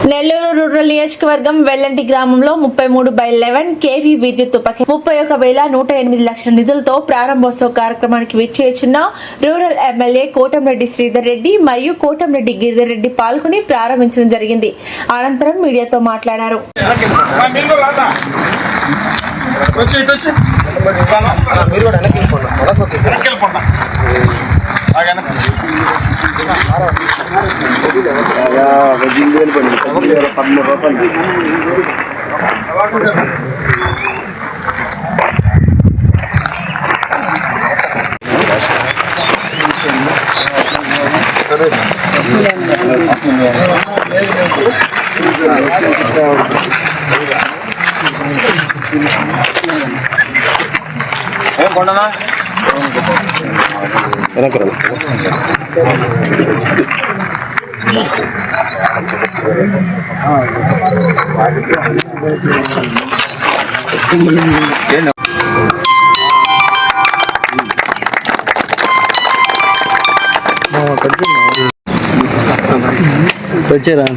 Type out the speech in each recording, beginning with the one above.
Nellore rural నియోజకవర్గం వెల్లంటి గ్రామంలో ముప్పై మూడు బై లెవెన్ కేవీ విద్యుత్ ఉపకే ముప్పై ఒక వేల నూట ఎనిమిది లక్షల నిధులతో ప్రారంభోత్సవ కార్యక్రమానికి విచ్చేసిన రూరల్ ఎమ్మెల్యే కోటంరెడ్డి శ్రీధర్ రెడ్డి మరియు కోటంరెడ్డి గిరిధర్ రెడ్డి పాల్గొని ప్రారంభించడం జరిగింది. అనంతరం మీడియాతో మాట్లాడారు. మీరు కూడా రాదా? వచ్చి ఇటు వచ్చి మీరు కూడా వెనక్కి వెళ్ళిపోండి వెనక్కి వెళ్ళిపోండి. ఆ, వెనక్కి. పదమూడు రూపాయలు ఏం కొండనా ஏன் பொண்ணுமா எனக்கு என்ன? வச்சிடறேன்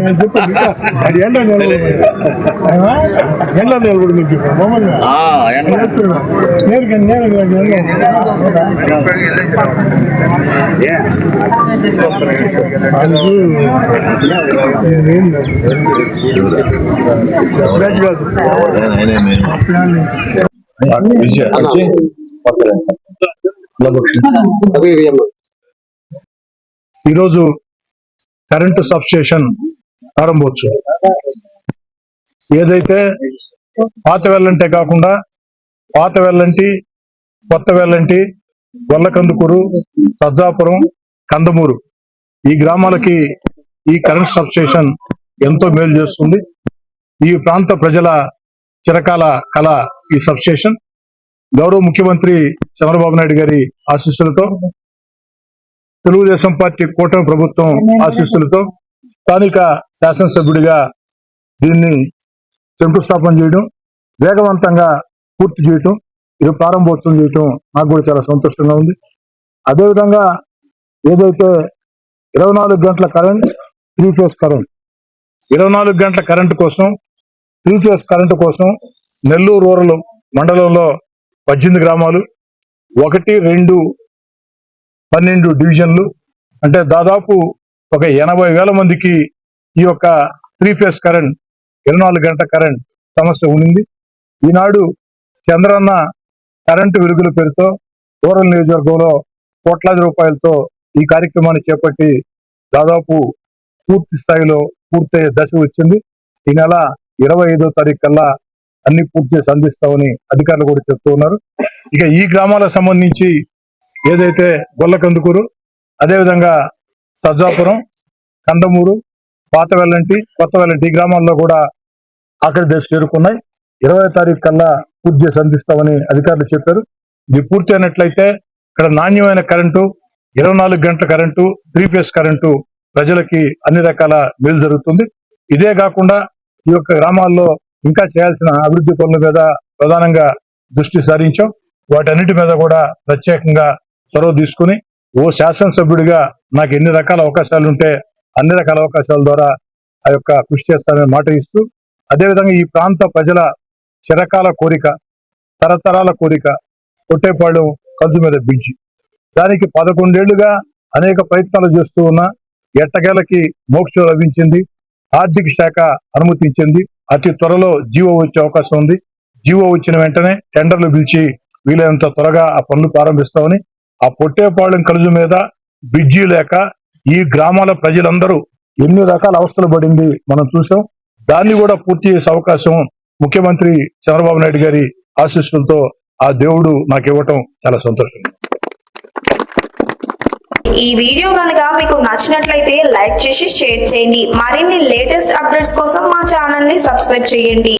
నేను చెప్పాను ఇంకా అది ఎండ నిలబడి ఎండ నిలబడి మీకు మామూలుగా నేను నేను ఈరోజు కరెంటు సబ్స్టేషన్ ప్రారంభోత్సవం. ఏదైతే పాత వెళ్ళంటే కాకుండా పాత వెల్లంటి కొత్త వెల్లంటి గొల్లకందుకూరు సజ్జాపురం కందమూరు. ఈ గ్రామాలకి ఈ కరెంట్ సబ్స్టేషన్ ఎంతో మేలు చేస్తుంది. ఈ ప్రాంత ప్రజల చిరకాల కళ ఈ సబ్స్టేషన్. గౌరవ ముఖ్యమంత్రి చంద్రబాబు నాయుడు గారి ఆశీస్సులతో తెలుగుదేశం పార్టీ కూటమి ప్రభుత్వం ఆశీస్సులతో స్థానిక శాసనసభ్యుడిగా దీన్ని శంకుస్థాపన చేయడం వేగవంతంగా పూర్తి చేయటం ఇది ప్రారంభోత్సవం చేయటం నాకు కూడా చాలా సంతోషంగా ఉంది. అదేవిధంగా ఏదైతే ఇరవై నాలుగు గంటల కరెంట్ త్రీ ఫేస్ కరెంట్ ఇరవై నాలుగు గంటల కరెంటు కోసం త్రీ ఫేస్ కరెంటు కోసం నెల్లూరు రూరల్ మండలంలో పద్దెనిమిది గ్రామాలు ఒకటి రెండు పన్నెండు డివిజన్లు అంటే దాదాపు ఒక ఎనభై వేల మందికి ఈ యొక్క త్రీ ఫేస్ కరెంట్ ఇరవై నాలుగు గంటల కరెంట్ సమస్య ఉండింది ఈనాడు చంద్రన్న కరెంటు విరుగుల పేరుతో రూరల్ నియోజకవర్గంలో కోట్లాది రూపాయలతో ఈ కార్యక్రమాన్ని చేపట్టి దాదాపు పూర్తి స్థాయిలో పూర్తయ్యే దశ వచ్చింది. ఈ నెల ఇరవై ఐదో తారీఖు కల్లా అన్ని పూర్తి చేసి అందిస్తామని అధికారులు కూడా చెప్తూ ఉన్నారు. ఇక ఈ గ్రామాలకు సంబంధించి ఏదైతే గొల్లకందుకూరు అదేవిధంగా సజ్జాపురం కందమూరు పాత వెల్లంటి కొత్త వెల్లంటి ఈ గ్రామాల్లో కూడా ఆఖరి దశ చేరుకున్నాయి. ఇరవై తారీఖు కల్లా పూర్తి చేసి అందిస్తామని అధికారులు చెప్పారు. ఇది పూర్తి అయినట్లయితే ఇక్కడ నాణ్యమైన కరెంటు ఇరవై నాలుగు గంటల కరెంటు త్రీ ఫేస్ కరెంటు ప్రజలకి అన్ని రకాల మేలు జరుగుతుంది. ఇదే కాకుండా ఈ యొక్క గ్రామాల్లో ఇంకా చేయాల్సిన అభివృద్ధి పనుల మీద ప్రధానంగా దృష్టి సారించాం. వాటన్నిటి మీద కూడా ప్రత్యేకంగా చొరవ తీసుకుని ఓ శాసనసభ్యుడిగా నాకు ఎన్ని రకాల అవకాశాలు ఉంటే అన్ని రకాల అవకాశాల ద్వారా ఆ యొక్క కృషి చేస్తానని మాట ఇస్తూ అదేవిధంగా ఈ ప్రాంత ప్రజల చిరకాల కోరిక తరతరాల కోరిక కొట్టేపాళెం కంచు మీద బిజ్జి దానికి పదకొండేళ్ళుగా అనేక ప్రయత్నాలు చేస్తూ ఉన్న ఎట్టకేలకి మోక్షం లభించింది. ఆర్థిక శాఖ అనుమతించింది అతి త్వరలో జీవో వచ్చే అవకాశం ఉంది. జీవో వచ్చిన వెంటనే టెండర్లు పిలిచి వీలైనంత త్వరగా ఆ పనులు ప్రారంభిస్తామని ఆ పొట్టేపాళెం కలుజు మీద బ్రిడ్జి లేక ఈ గ్రామాల ప్రజలందరూ ఎన్ని రకాల అవస్థలు పడింది మనం చూసాం దాన్ని కూడా పూర్తి చేసే అవకాశం ముఖ్యమంత్రి చంద్రబాబు నాయుడు గారి ఆశీస్సులతో ఆ దేవుడు నాకు ఇవ్వటం చాలా సంతోషం. ఈ వీడియో కనుక మీకు నచ్చినట్లయితే లైక్ చేసి షేర్ చేయండి. మరిన్ని లేటెస్ట్ అప్డేట్స్ కోసం మా ఛానల్ని సబ్స్క్రైబ్ చేయండి.